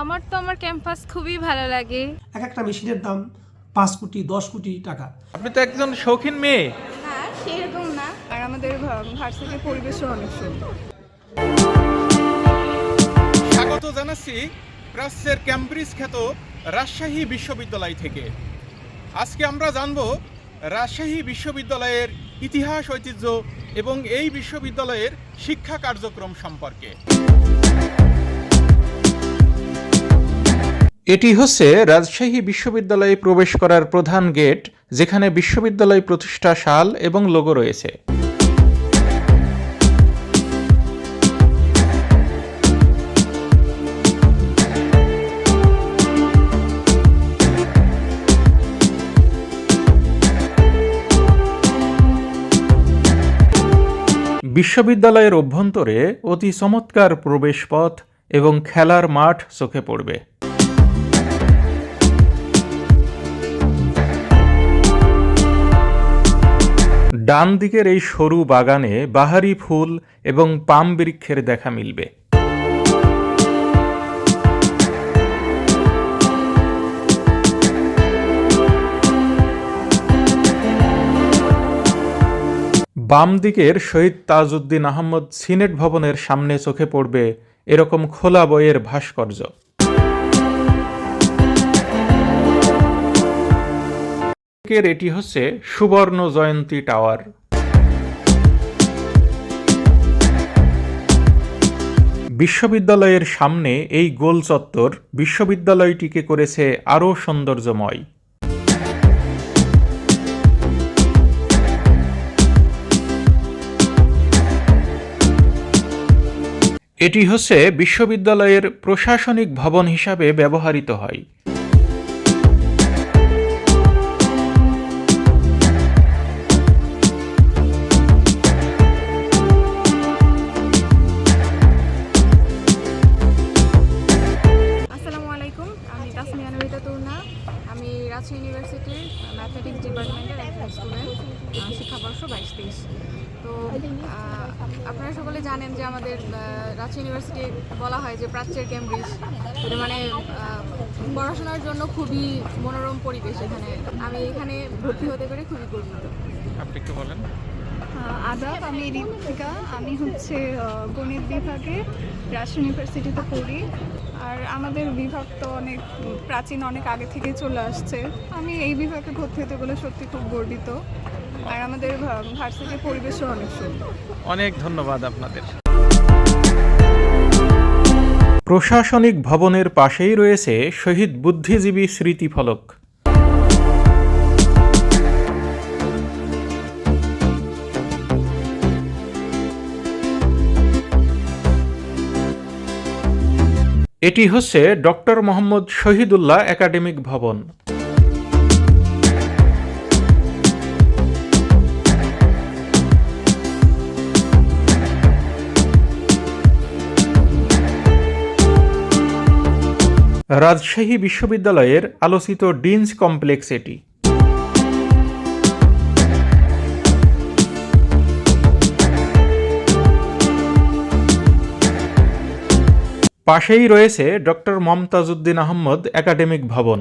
আমার তো আমার ক্যাম্পাস খুবই ভালো লাগে। এক একটা মেশিনের দাম পাঁচ কোটি দশ কোটি টাকা। আপনি তো একজন শৌখিন মেয়ে। হ্যাঁ সেরকম না। আর আমাদের ভার্সিটির পরিবেশও অনেক সুন্দর। স্বাগত জানাচ্ছি প্রাচ্যের ক্যামব্রিজ খ্যাত রাজশাহী বিশ্ববিদ্যালয় থেকে। আজকে আমরা জানব রাজশাহী বিশ্ববিদ্যালয়ের ইতিহাস ঐতিহ্য এবং এই বিশ্ববিদ্যালয়ের শিক্ষা কার্যক্রম সম্পর্কে। এটি হচ্ছে রাজশাহী বিশ্ববিদ্যালয়ে প্রবেশ করার প্রধান গেট, যেখানে বিশ্ববিদ্যালয় প্রতিষ্ঠা সাল এবং লোগো রয়েছে। বিশ্ববিদ্যালয়ের অভ্যন্তরে অতি চমৎকার প্রবেশপথ এবং খেলার মাঠ চোখে পড়বে। ডান দিকের এই সরু বাগানে বাহারি ফুল এবং পাম বৃক্ষের দেখা মিলবে। বাম দিকের শহীদ তাজউদ্দিন আহমদ সিনেট ভবনের সামনে চোখে পড়বে এরকম খোলা বইয়ের ভাস্কর্য। দিকের এটি হচ্ছে সুবর্ণ জয়ন্তী টাওয়ার। বিশ্ববিদ্যালয়ের সামনে এই গোল চত্বর বিশ্ববিদ্যালয়টিকে করেছে আরও সৌন্দর্যময়। এটি হচ্ছে বিশ্ববিদ্যালয়ের প্রশাসনিক ভবন হিসাবে ব্যবহৃত হয়। আমি হচ্ছে গণিত বিভাগে রাজশাহী ইউনিভার্সিটিতে পড়ি। আর আমাদের বিভাগ তো অনেক প্রাচীন অনেক আগে থেকে চলে আসছে। আমি এই বিভাগে ভর্তি হতে বলে সত্যি খুব গর্বিত। আর আমাদের ভার্সিটির পরিবেশও অনেক সুন্দর। অনেক ধন্যবাদ আপনাদের। প্রশাসনিক ভবনের পাশেই রয়েছে শহীদ বুদ্ধিজীবী স্মৃতিফলক। এটি হচ্ছে ডক্টর মোহাম্মদ শহীদুল্লাহ একাডেমিক ভবন। রাজশাহী বিশ্ববিদ্যালয়ের আলোচিত ডিনস কমপ্লেক্স এটি। পাশেই রয়েছে ডক্টর মমতাজউদ্দিন আহমদ একাডেমিক ভবন।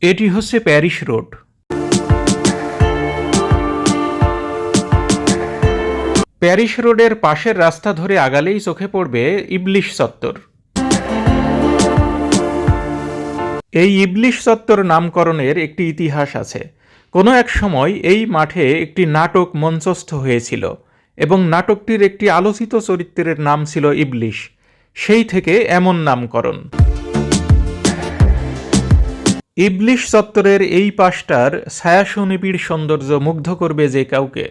এটি হচ্ছে প্যারিস রোড। প্যারিস রোডের পাশের রাস্তা ধরে আগালেই চোখে পড়বে ইবলিশ চত্বর। এই ইবলিশ চত্বর নামকরণের একটি ইতিহাস আছে। কোনো এক সময় এই মাঠে একটি নাটক মঞ্চস্থ হয়েছিল এবং নাটকটির একটি আলোচিত চরিত্রের নাম ছিল ইবলিশ। সেই থেকে এমন নামকরণ। ইবলিশ চত্বরের এই পাশটার ছায়া সুনিবিড় সৌন্দর্য মুগ্ধ করবে যে কাউকে।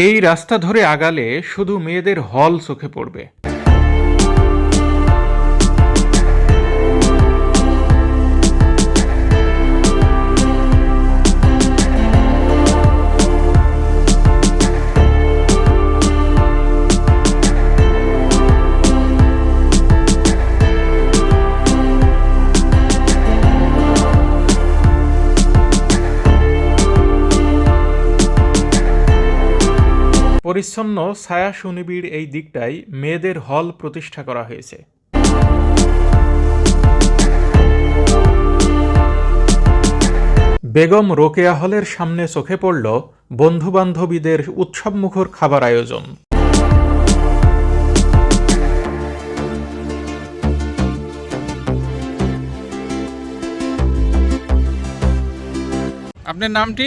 এই রাস্তা ধরে আগালে শুধু মেয়েদের হল চোখে পড়বে। পরিচ্ছন্ন ছায়া সুনিবিড় এই দিকটাই মেয়েদের হল প্রতিষ্ঠা করা হয়েছে। বেগম রোকেয়া হলের সামনে চোখে পড়ল বন্ধুবান্ধবীদের উৎসবমুখর খাবার আয়োজন। আপনার নামটি?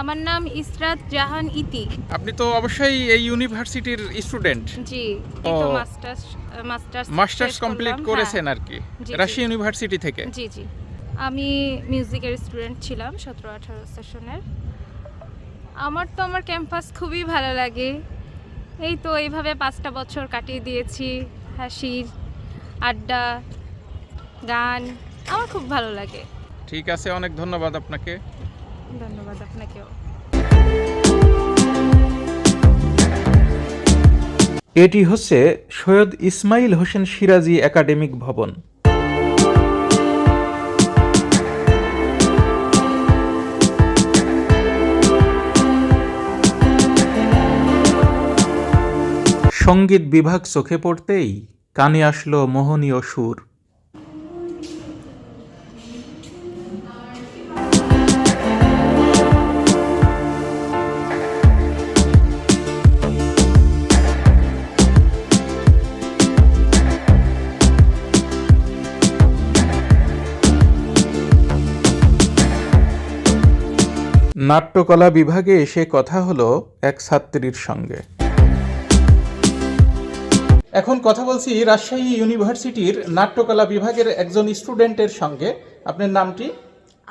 আমার নাম ইসরাত জাহান ইতি আপনি তো অবশ্যই এই ইউনিভার্সিটির স্টুডেন্ট। জি তো মাস্টার্স মাস্টার্স মাস্টার্স কমপ্লিট করেছেন আর কি হ্যাঁ। জি, জি। রাশিয়া ইউনিভার্সিটি থেকে। জি জি। আমি মিউজিকের স্টুডেন্ট ছিলাম সতেরো আঠারো সেশনের। আমার তো আমার ক্যাম্পাস খুবই ভালো লাগে। এই তো এইভাবে পাঁচটা বছর কাটিয়ে দিয়েছি হাসির আড্ডা গান আমার খুব ভালো লাগে। ঠিক আছে অনেক ধন্যবাদ আপনাকে। ধন্যবাদ আপনাকেও। এটি হচ্ছে সৈয়দ ইসমাইল হোসেন সিরাজি একাডেমিক ভবন। সংগীত বিভাগ চোখে পড়তেই কানে আসলো মোহনীয় সুর। নাট্যকলা বিভাগে এসে কথা হলো এক ছাত্রীর সঙ্গে। এখন কথা বলছি রাজশাহী ইউনিভার্সিটির নাট্যকলা বিভাগের একজন স্টুডেন্টের সঙ্গে। আপনার নামটি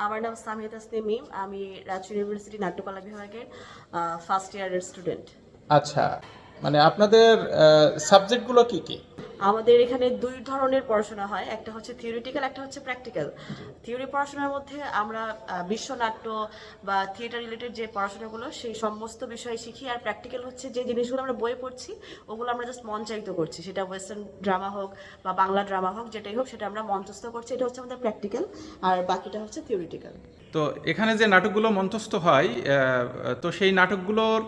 আমার নাম সামিয়া তাসনিম আমি রাজশাহী ইউনিভার্সিটি নাট্যকলা বিভাগের ফার্স্ট ইয়ারের স্টুডেন্ট আচ্ছা মানে আপনাদের সাবজেক্টগুলো কি কি? আমাদের এখানে দুই ধরনের পড়াশোনা হয়, একটা হচ্ছে থিওরিটিক্যাল একটা হচ্ছে প্র্যাকটিক্যাল থিওরি পড়াশোনার মধ্যে আমরা বিশ্বনাট্য বা থিয়েটার রিলেটেড যে পড়াশোনাগুলো, সেই সমস্ত বিষয় শিখি। আর প্র্যাকটিক্যাল হচ্ছে যে জিনিসগুলো আমরা বইয়ে পড়ছি, ওগুলো আমরা জাস্ট মঞ্চায়িত করছি। সেটা ওয়েস্টার্ন ড্রামা হোক বা বাংলা ড্রামা হোক, যেটাই হোক, সেটা আমরা মঞ্চস্থ করছি। এটা হচ্ছে আমাদের প্র্যাকটিক্যাল আর বাকিটা হচ্ছে থিওরিটিক্যাল তো এখানে যে নাটকগুলো মঞ্চস্থ হয় তো সেই নাটকগুলোর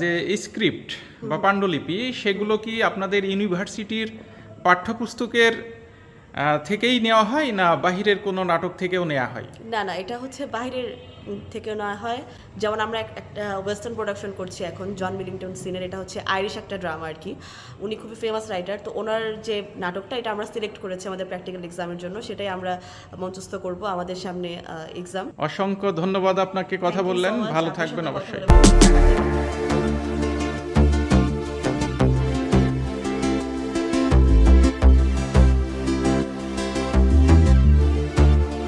যে স্ক্রিপ্ট বা পাণ্ডুলিপি সেগুলো কি আপনাদের ইউনিভার্সিটির পাঠ্যপুস্তকের থেকেই নেওয়া হয় না বাহিরের কোনো নাটক থেকেও নেওয়া হয়? না না এটা হচ্ছে বাইরের থেকে নেওয়া হয়। যেমন আমরা এক- একটা ওয়েস্টার্ন প্রোডাকশন করছি এখন জন মিলিংটন সিনের এটা হচ্ছে আইরিশ একটা ড্রামা আর কি। উনি খুবই ফেমাস রাইটার তো ওনার যে নাটকটা এটা আমরা সিলেক্ট করেছি আমাদের প্র্যাকটিক্যাল এক্সামের জন্য সেটাই আমরা মঞ্চস্থ করব আমাদের সামনে এক্সাম অসংখ্য ধন্যবাদ আপনাকে কথা বললেন ভালো থাকবেন অবশ্যই।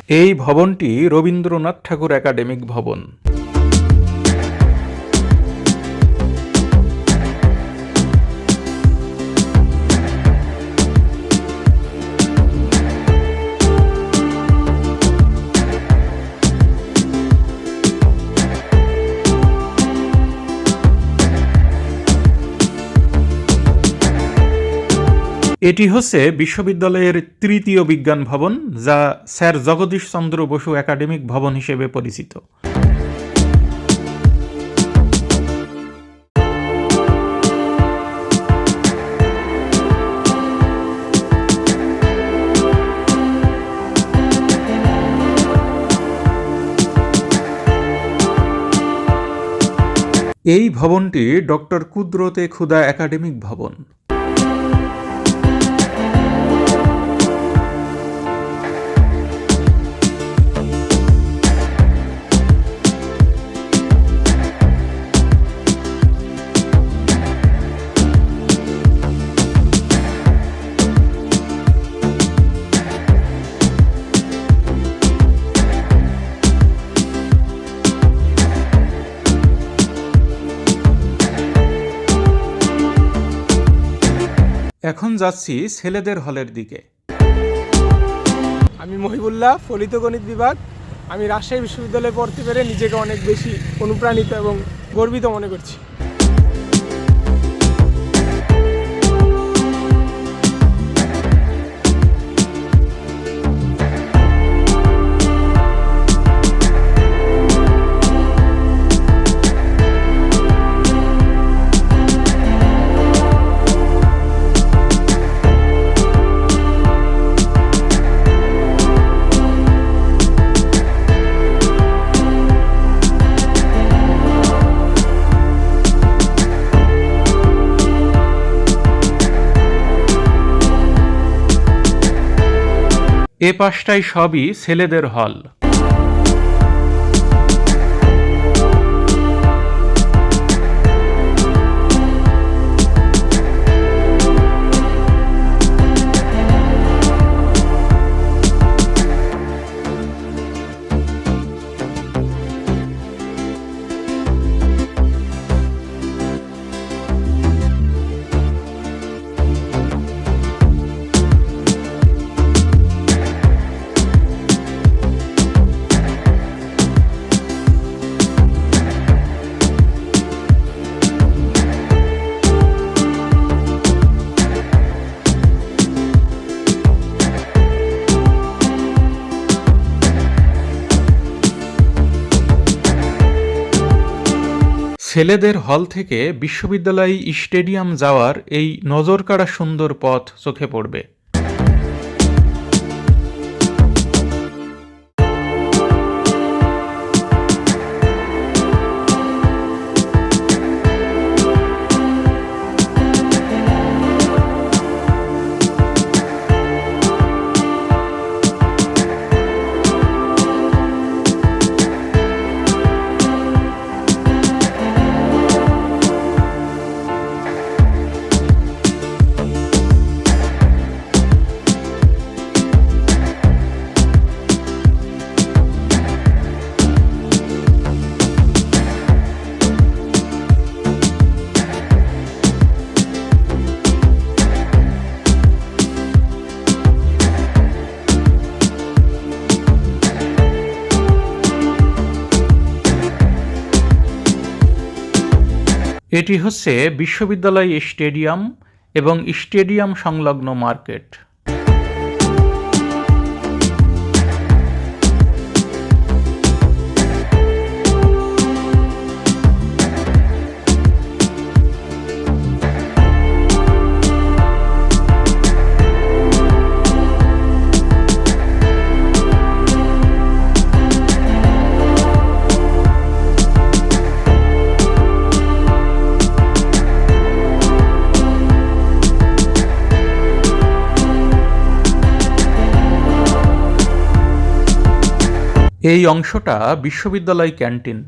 এই ভবনটি রবীন্দ্রনাথ ঠাকুর একাডেমিক ভবন। এটি হচ্ছে বিশ্ববিদ্যালয়ের তৃতীয় বিজ্ঞান ভবন, যা স্যার জগদীশ চন্দ্র বসু একাডেমিক ভবন হিসেবে পরিচিত। এই ভবনটি ডক্টর কুদরতে ক্ষুদা একাডেমিক ভবন। এখন যাচ্ছি ছেলেদের হলের দিকে। আমি মহিবুল্লাহ, ফলিত গণিত বিভাগ। আমি রাজশাহী বিশ্ববিদ্যালয়ে পড়তে পেরে নিজেকে অনেক বেশি অনুপ্রাণিত এবং গর্বিত মনে করছি। এ পাশটাই সবই ছেলেদের হল। ছেলেদের হল থেকে বিশ্ববিদ্যালয় স্টেডিয়াম যাওয়ার এই নজরকাড়া সুন্দর পথ চোখে পড়বে। এটি হচ্ছে বিশ্ববিদ্যালয় স্টেডিয়াম এবং স্টেডিয়াম সংলগ্ন মার্কেট। এই অংশটা বিশ্ববিদ্যালয় ক্যান্টিন।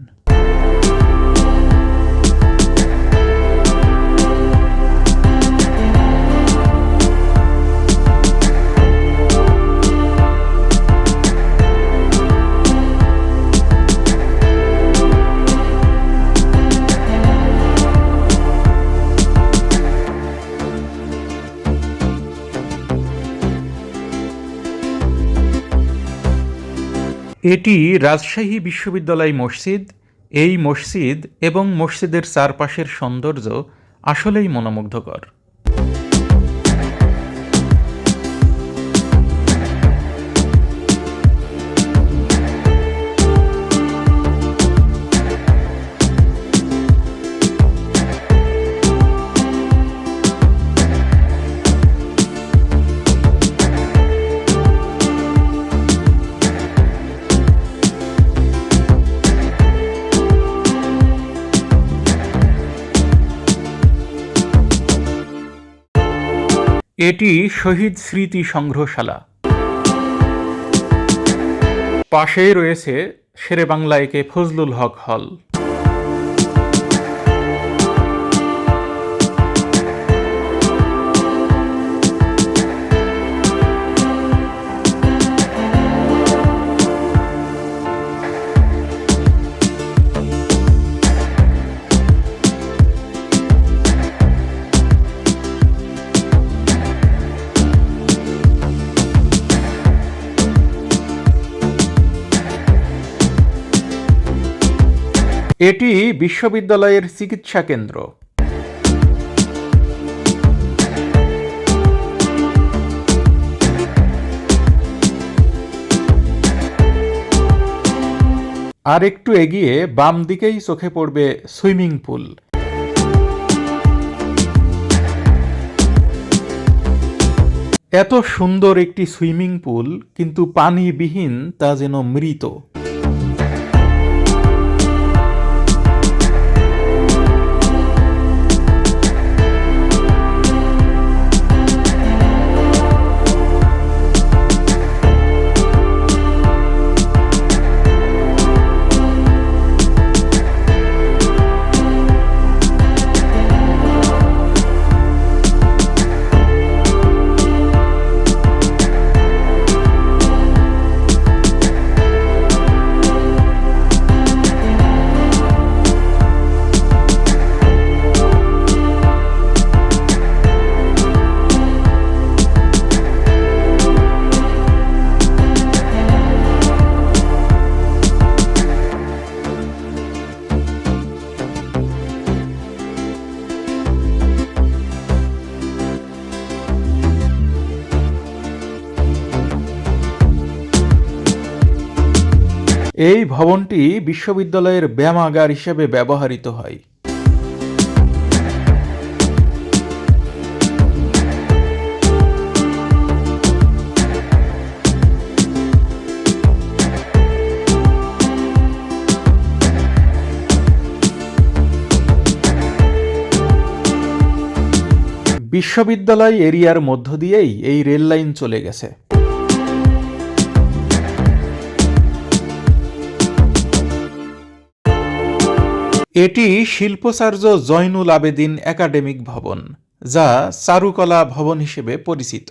এটি রাজশাহী বিশ্ববিদ্যালয় মসজিদ এই মসজিদ এবং মসজিদের চারপাশের সৌন্দর্য আসলেই মনোমুগ্ধকর। এটি শহীদ স্মৃতি সংগ্রহশালা। পাশেই রয়েছে শেরে বাংলা একে ফজলুল হক হল। এটি বিশ্ববিদ্যালয়ের চিকিৎসা কেন্দ্র। আর একটু এগিয়ে বাম দিকেই চোখে পড়বে সুইমিং পুল। এত সুন্দর একটি সুইমিং পুল, কিন্তু পানিবিহীন তা যেন মৃত। ভবনটি বিশ্ববিদ্যালয়ের ব্যায়ামাগার হিসেবে ব্যবহৃত হয়। বিশ্ববিদ্যালয় এরিয়ার মধ্য দিয়েই এই রেল লাইন চলে গেছে। এটি শিল্পচার্য জয়নুল আবেদিন একাডেমিক ভবন, যা চারুকলা ভবন হিসেবে পরিচিত।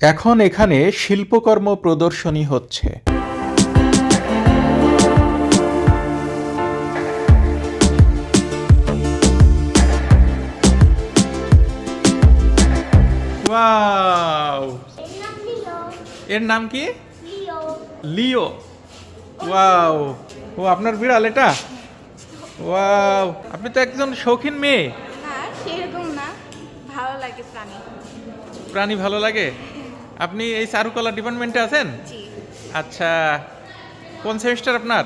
এখন এখানে শিল্পকর্ম প্রদর্শনী হচ্ছে। ওয়াও! এর নাম কি? লিও। ওয়াও। ও আপনার বিড়াল এটা? ওয়াও। আপনি তো একজন শৌখিন মেয়ে। না সেরকম না। ভালো লাগে প্রাণী। প্রাণী ভালো লাগে? আপনি এই চারুকলা ডিপার্টমেন্টে আছেন? আচ্ছা। কোন সেমিস্টার আপনার?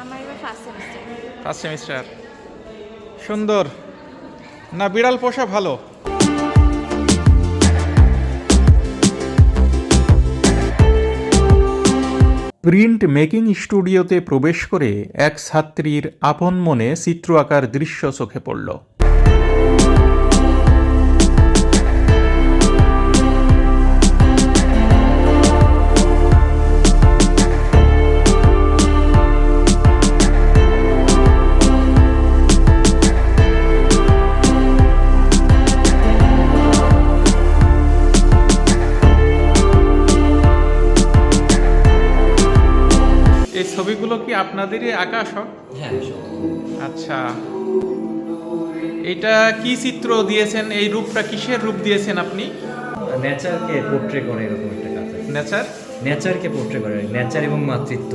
আমার এবার ফার্স্ট সেমিস্টার ফার্স্ট সেমিস্টার সুন্দর। না বিড়াল পোষা ভালো। প্রিন্ট মেকিং স্টুডিওতে প্রবেশ করে এক ছাত্রীর আপন মনে চিত্র আঁকার দৃশ্য চোখে পড়ল। আপনাদেরই আঁকা সব হ্যাঁ আচ্ছা। এটা কি চিত্র দিয়েছেন? এই রূপটা কিসের রূপ দিয়েছেন আপনি? নেচারকে পোর্ট্রে করে এরকম একটা কাজ নেচার নেচারকে পোর্ট্রে করে নেচার এবং মাতৃত্ব।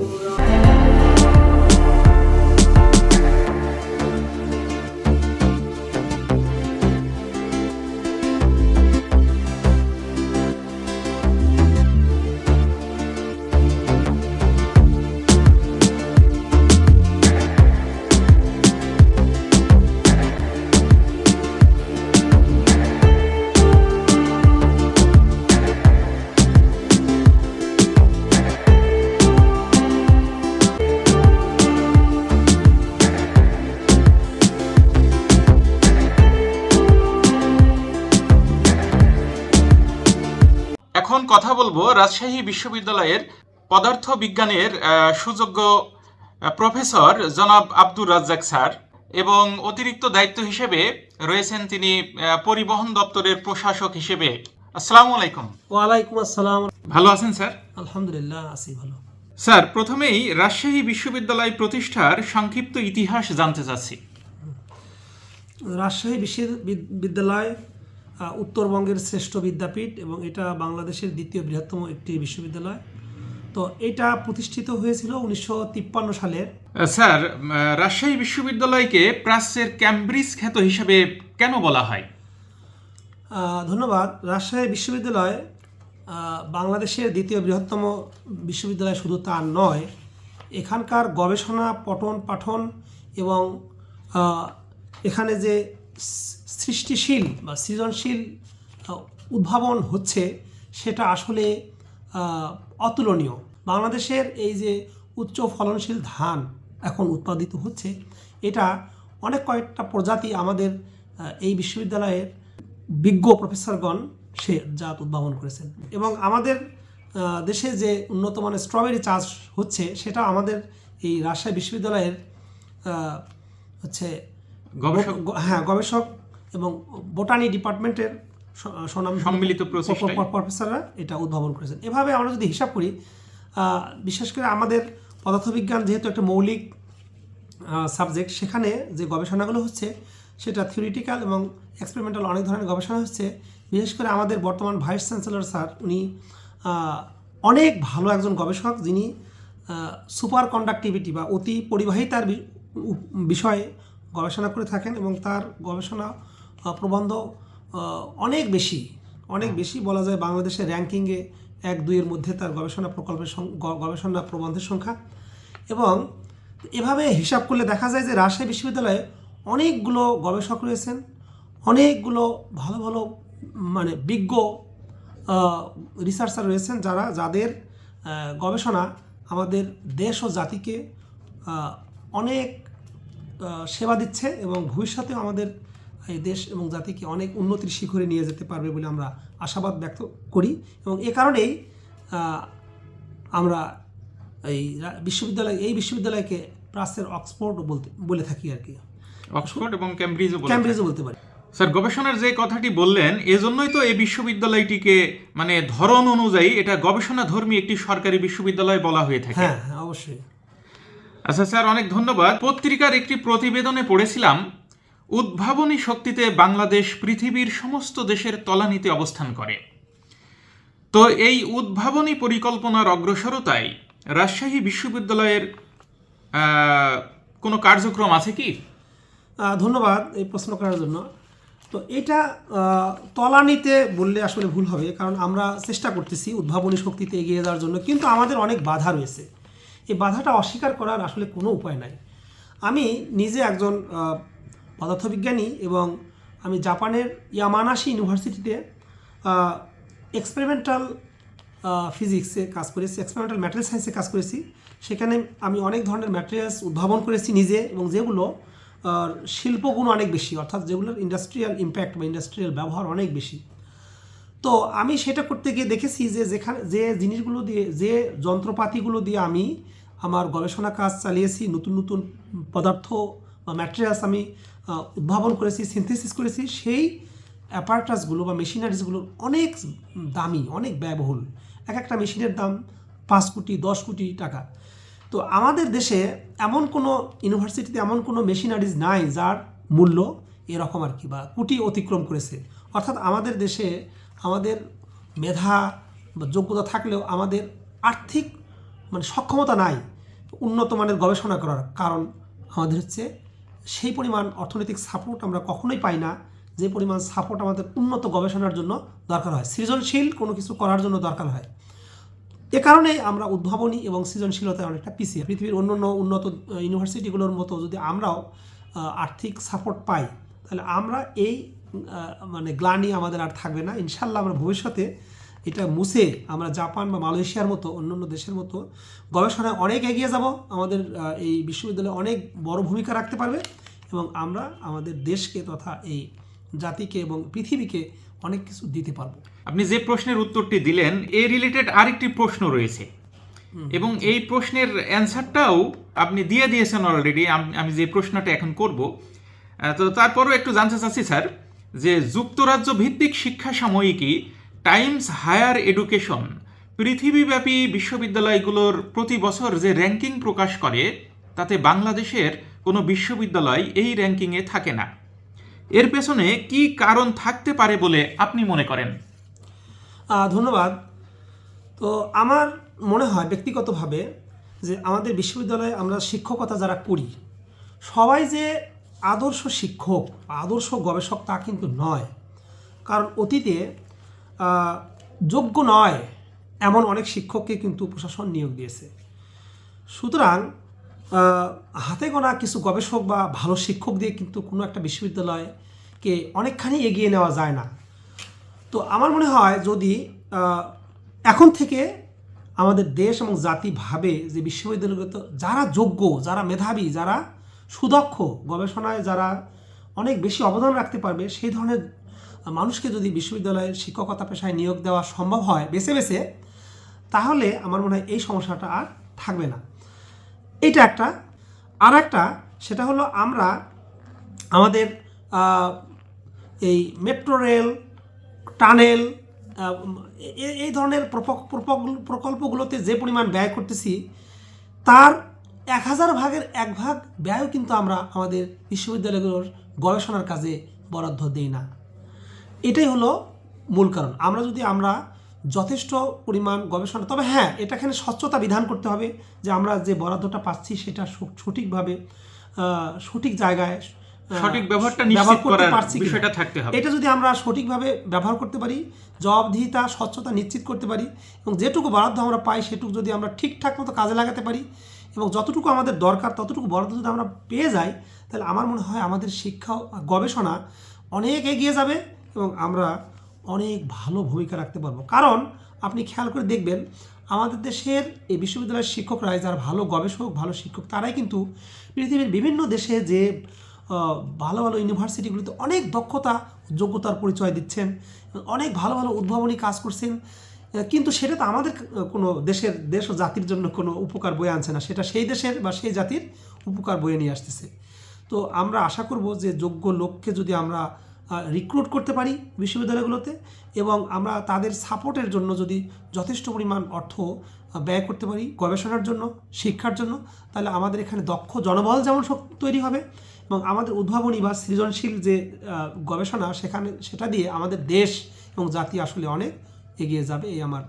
বিশ্ববিদ্যালয়ের পদার্থ বিজ্ঞানের সুযোগ্য প্রফেসর জনাব আব্দুর রাজ্জাক স্যার এবং অতিরিক্ত দায়িত্ব হিসেবে রয়েছেন তিনি পরিবহন দপ্তরের প্রশাসক হিসেবে। আসসালামু আলাইকুম। ওয়ালাইকুম আসসালাম। ভালো আছেন স্যার? আলহামদুলিল্লাহ আছি ভালো। স্যার প্রথমেই রাজশাহী বিশ্ববিদ্যালয় প্রতিষ্ঠার সংক্ষিপ্ত ইতিহাস জানতে চাচ্ছি। রাজশাহী বিশ্ববিদ্যালয় উত্তরবঙ্গের শ্রেষ্ঠ বিদ্যাপীঠ এবং এটা বাংলাদেশের দ্বিতীয় বৃহত্তম একটি বিশ্ববিদ্যালয়। তো এটা প্রতিষ্ঠিত হয়েছিল উনিশশো তিপ্পান্ন সালের। স্যার রাজশাহী বিশ্ববিদ্যালয়কে প্রাচ্যের ক্যামব্রিজ খ্যাত হিসেবে কেন বলা হয়? ধন্যবাদ। রাজশাহী বিশ্ববিদ্যালয় বাংলাদেশের দ্বিতীয় বৃহত্তম বিশ্ববিদ্যালয় শুধু তা নয় এখানকার গবেষণা পঠন পাঠন এবং এখানে যে সৃষ্টিশীল বা সৃজনশীল উদ্ভাবন হচ্ছে সেটা আসলে অতুলনীয়। বাংলাদেশের এই যে উচ্চ ফলনশীল ধান এখন উৎপাদিত হচ্ছে এটা অনেক কয়েকটা প্রজাতি আমাদের এই বিশ্ববিদ্যালয়ের বিজ্ঞ প্রফেসরগণ সে জাত উদ্ভাবন করেছেন। এবং আমাদের দেশে যে উন্নত মানের স্ট্রবেরি চাষ হচ্ছে সেটা আমাদের এই রাজশাহী বিশ্ববিদ্যালয়ের হচ্ছে গবেষক? হ্যাঁ গবেষক এবং বোটানি ডিপার্টমেন্টের স- স্বনাম সম্মিলিত প্রফেসররা এটা উদ্ভাবন করেছেন। এভাবে আমরা যদি হিসাব করি বিশেষ করে আমাদের পদার্থবিজ্ঞান যেহেতু একটা মৌলিক সাবজেক্ট সেখানে যে গবেষণাগুলো হচ্ছে সেটা থিওরিটিক্যাল এবং এক্সপেরিমেন্টাল অনেক ধরনের গবেষণা হচ্ছে। বিশেষ করে আমাদের বর্তমান ভাইস চ্যান্সেলর স্যার উনি অনেক ভালো একজন গবেষক যিনি সুপার কন্ডাক্টিভিটি বা অতি পরিবাহিতার বিষয়ে গবেষণা করে থাকেন এবং তার গবেষণা প্রবন্ধ অনেক বেশি অনেক বেশি বলা যায় বাংলাদেশের র্যাঙ্কিংয়ে এক দুইয়ের মধ্যে তার গবেষণা প্রকল্পের গবেষণা প্রবন্ধের সংখ্যা। এবং এভাবে হিসাব করলে দেখা যায় যে রাজশাহী বিশ্ববিদ্যালয়ে অনেকগুলো গবেষক রয়েছেন অনেকগুলো ভালো ভালো মানে বিজ্ঞ রিসার্চার রয়েছেন যারা যাদের গবেষণা আমাদের দেশ ও জাতিকে অনেক সেবা দিচ্ছে এবং ভবিষ্যতে আমাদের এই দেশ এবং জাতিকে অনেক উন্নতির শিখরে নিয়ে যেতে পারবে বলে আমরা আশাবাদ ব্যক্ত করি এবং এ কারণেই আমরা এই বিশ্ববিদ্যালয় এই বিশ্ববিদ্যালয়কে প্রাচ্যের অক্সফোর্ড বলতে বলে থাকি আর কি। অক্সফোর্ড এবং ক্যামব্রিজও ক্যামব্রিজও বলতে পারি। স্যার গবেষণার যে কথাটি বললেন এজন্যই তো এই বিশ্ববিদ্যালয়টিকে মানে ধরন অনুযায়ী এটা গবেষণা ধর্মী একটি সরকারি বিশ্ববিদ্যালয় বলা হয়ে থাকে। হ্যাঁ হ্যাঁ অবশ্যই। আচ্ছা স্যার অনেক ধন্যবাদ। পত্রিকার একটি প্রতিবেদনে পড়েছিলাম উদ্ভাবনী শক্তিতে বাংলাদেশ পৃথিবীর সমস্ত দেশের তলানিতে অবস্থান করে। তো এই উদ্ভাবনী পরিকল্পনার অগ্রসরতায় রাজশাহী বিশ্ববিদ্যালয়ের কোনো কার্যক্রম আছে কি? ধন্যবাদ এই প্রশ্ন করার জন্য। তো এটা তলানিতে বললে আসলে ভুল হবে, কারণ আমরা চেষ্টা করতেছি উদ্ভাবনী শক্তিতে এগিয়ে যাওয়ার জন্য, কিন্তু আমাদের অনেক বাধা রয়েছে। এই বাধাটা অস্বীকার করার আসলে কোনো উপায় নাই। আমি নিজে একজন পদার্থবিজ্ঞানী এবং আমি জাপানের ইয়ামানাশি ইউনিভার্সিটিতে এক্সপেরিমেন্টাল ফিজিক্সে কাজ করেছি এক্সপেরিমেন্টাল ম্যাটেরিয়াল সায়েন্সে কাজ করেছি। সেখানে আমি অনেক ধরনের ম্যাটেরিয়ালস উদ্ভাবন করেছি নিজে এবং যেগুলো শিল্পগুণ অনেক বেশি, অর্থাৎ যেগুলোর ইন্ডাস্ট্রিয়াল ইম্প্যাক্ট বা ইন্ডাস্ট্রিয়াল ব্যবহার অনেক বেশি। তো আমি সেটা করতে গিয়ে দেখেছি যে যেখানে, যে জিনিসগুলো দিয়ে, যে যন্ত্রপাতিগুলো দিয়ে আমি আমার গবেষণা কাজ চালিয়েছি, নতুন নতুন পদার্থ বা ম্যাটেরিয়ালস আমি উদ্ভাবন করেছি সিনথেসিস করেছি, সেই অ্যাপার্টাসগুলো বা মেশিনারিজগুলো অনেক দামি, অনেক ব্যয়বহুল। এক একটা মেশিনের দাম পাঁচ কোটি, দশ কোটি টাকা। তো আমাদের দেশে এমন কোনো ইউনিভার্সিটিতে এমন কোনো মেশিনারিজ নাই যার মূল্য এরকম আর কি বা কোটি অতিক্রম করেছে। অর্থাৎ আমাদের দেশে আমাদের মেধা বা যোগ্যতা থাকলেও আমাদের আর্থিক মানে সক্ষমতা নাই উন্নত মানের গবেষণা করার কারণ আমাদের হচ্ছে সেই পরিমাণ অর্থনৈতিক সাপোর্ট আমরা কখনোই পাই না। যে পরিমাণ সাপোর্ট আমাদের উন্নত গবেষণার জন্য দরকার হয়। সৃজনশীল কোনো কিছু করার জন্য দরকার হয়। এ কারণেই আমরা উদ্ভাবনী এবং সৃজনশীলতায় অনেকটা পিছিয়ে। পৃথিবীর অন্য অন্য উন্নত ইউনিভার্সিটিগুলোর মতো যদি আমরাও আর্থিক সাপোর্ট পাই, তাহলে আমরা এই মানে গ্লানি আমাদের আর থাকবে না। ইনশাল্লাহ আমরা ভবিষ্যতে এটা মুছে আমরা জাপান বা মালয়েশিয়ার মতো অন্য অন্য দেশের মতো গবেষণায় অনেক এগিয়ে যাব। আমাদের এই বিশ্ববিদ্যালয় অনেক বড় ভূমিকা রাখতে পারবে এবং আমরা আমাদের দেশকে তথা এই জাতিকে এবং পৃথিবীকে অনেক কিছু দিতে পারব। আপনি যে প্রশ্নের উত্তরটি দিলেন এ রিলেটেড আরেকটি প্রশ্ন রয়েছে। এবং এই প্রশ্নের অ্যান্সারটাও আপনি দিয়ে দিয়েছেন অলরেডি আমি যে প্রশ্নটা এখন করব। তো তারপরও একটু জানতে চাচ্ছি স্যার যে যুক্তরাজ্য ভিত্তিক শিক্ষা সাময়িকী টাইমস হায়ার এডুকেশন, পৃথিবীব্যাপী বিশ্ববিদ্যালয়গুলোর প্রতি বছর যে র্যাঙ্কিং প্রকাশ করে, তাতে বাংলাদেশের কোনো বিশ্ববিদ্যালয় এই র্যাঙ্কিংয়ে থাকে না। এর পেছনে কি কারণ থাকতে পারে বলে আপনি মনে করেন? ধন্যবাদ। তো আমার মনে হয় ব্যক্তিগতভাবে যে আমাদের বিশ্ববিদ্যালয়ে আমরা শিক্ষকতা যারা করি, সবাই যে আদর্শ শিক্ষক আদর্শ গবেষক তা কিন্তু নয়। কারণ অতীতে যোগ্য নয় এমন অনেক শিক্ষককে কিন্তু প্রশাসন নিয়োগ দিয়েছে। সুতরাং হাতে গোনা কিছু গবেষক বা ভালো শিক্ষক দিয়ে কিন্তু কোনো একটা বিশ্ববিদ্যালয়কে অনেকখানি এগিয়ে নেওয়া যায় না। তো আমার মনে হয় যদি এখন থেকে আমাদের দেশ এবং জাতি ভাবে যে বিশ্ববিদ্যালয়গত যারা যোগ্য, যারা মেধাবী, যারা সুদক্ষ গবেষণায় যারা অনেক বেশি অবদান রাখতে পারবে, সেই ধরনের মানুষকে যদি বিশ্ববিদ্যালয়ের শিক্ষকতা পেশায় নিয়োগ দেওয়া সম্ভব হয় বেছে বেছে, তাহলে আমার মনে হয় এই সমস্যাটা আর থাকবে না। এটা একটা। আর একটা সেটা হলো আমরা আমাদের এই মেট্রো রেল, টানেল এই ধরনের প্রকল্পগুলোতে যে পরিমাণ ব্যয় করতেছি, তার এক হাজার ভাগের এক ভাগ ব্যয়ও কিন্তু আমরা আমাদের বিশ্ববিদ্যালয়গুলোর গবেষণার কাজে বরাদ্দ দিই না। এটাই হলো মূল কারণ। আমরা যদি আমরা যথেষ্ট পরিমাণ গবেষণা তবে হ্যাঁ এটা এখানে স্বচ্ছতা বিধান করতে হবে যে আমরা যে বরাদ্দটা পাচ্ছি সেটা সঠিকভাবে সঠিক জায়গায় সঠিক ব্যবহারটা ব্যবহার নিশ্চিত করতে করার। বিষয়টা থাকতে হবে। এটা যদি আমরা সঠিকভাবে ব্যবহার করতে পারি জবাবদিহিতা স্বচ্ছতা নিশ্চিত করতে পারি এবং যেটুকু বরাদ্দ আমরা পাই সেটুকু যদি আমরা ঠিকঠাক মতো কাজে লাগাতে পারি এবং যতটুকু আমাদের দরকার ততটুকু বরাদ্দ যদি আমরা পেয়ে যাই তাহলে আমার মনে হয় আমাদের শিক্ষা গবেষণা অনেক এগিয়ে যাবে। এবং আমরা অনেক ভালো ভূমিকা রাখতে পারব। কারণ আপনি খেয়াল করে দেখবেন, আমাদের দেশের এই বিশ্ববিদ্যালয়ের শিক্ষকরাই যারা ভালো গবেষক, ভালো শিক্ষক, তারাই কিন্তু পৃথিবীর বিভিন্ন দেশে যে ভালো ভালো ইউনিভার্সিটিগুলিতে অনেক দক্ষতা, যোগ্যতার পরিচয় দিচ্ছেন, অনেক ভালো ভালো উদ্ভাবনী কাজ করছেন। কিন্তু সেটা তো আমাদের কোনো দেশের, দেশ ও জাতির জন্য কোনো উপকার বয়ে আনছে না। সেটা সেই দেশের বা সেই জাতির উপকার বয়ে নিয়ে আসতেছে। তো আমরা আশা করব যে যোগ্য লোককে যদি আমরা রিক্রুট করতে পারি বিশ্ববিদ্যালয়গুলোতে এবং আমরা তাদের সাপোর্টের জন্য যদি যথেষ্ট পরিমাণ অর্থ ব্যয় করতে পারি গবেষণার জন্য, শিক্ষার জন্য, তাহলে আমাদের এখানে দক্ষ জনবল যেমন তৈরি হবে এবং আমাদের উদ্ভাবনী বা সৃজনশীল যে গবেষণা সেখানে সেটা দিয়ে আমাদের দেশ এবং জাতি আসলে অনেক এগিয়ে যাবে এই আমার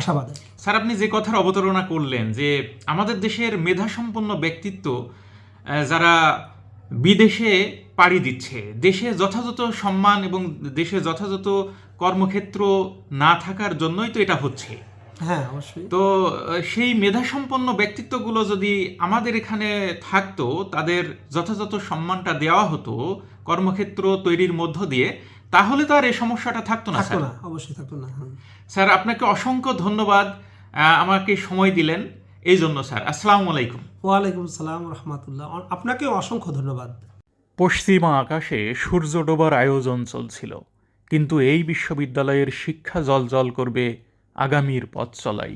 আশাবাদ স্যার, আপনি যে কথার অবতারণা করলেন যে আমাদের দেশের মেধাসম্পন্ন ব্যক্তিত্ব যারা বিদেশে পাড়ি দিচ্ছে। দেশে যথাযথ সম্মান এবং দেশে যথাযথ কর্মক্ষেত্র না থাকার জন্যই তো এটা হচ্ছে। হ্যাঁ অবশ্যই। তো সেই মেধাসম্পন্ন ব্যক্তিত্বগুলো যদি আমাদের এখানে থাকতো তাদের যথাযথ সম্মানটা দেওয়া হতো কর্মক্ষেত্র তৈরির মধ্য দিয়ে তাহলে তো আর এই সমস্যাটা থাকতো না স্যার। অবশ্যই থাকতো না হ্যাঁ। স্যার আপনাকে অসংখ্য ধন্যবাদ আমাকে সময় দিলেন এই জন্য স্যার। আসসালামু আলাইকুম। ওয়ালাইকুম সালাম রহমতুল্লাহ। আপনাকেও অসংখ্য ধন্যবাদ। পশ্চিমা আকাশে সূর্য ডোবার আয়োজন চলছিল, কিন্তু এই বিশ্ববিদ্যালয়ের শিক্ষা জলজল করবে আগামীর পথ চলাই।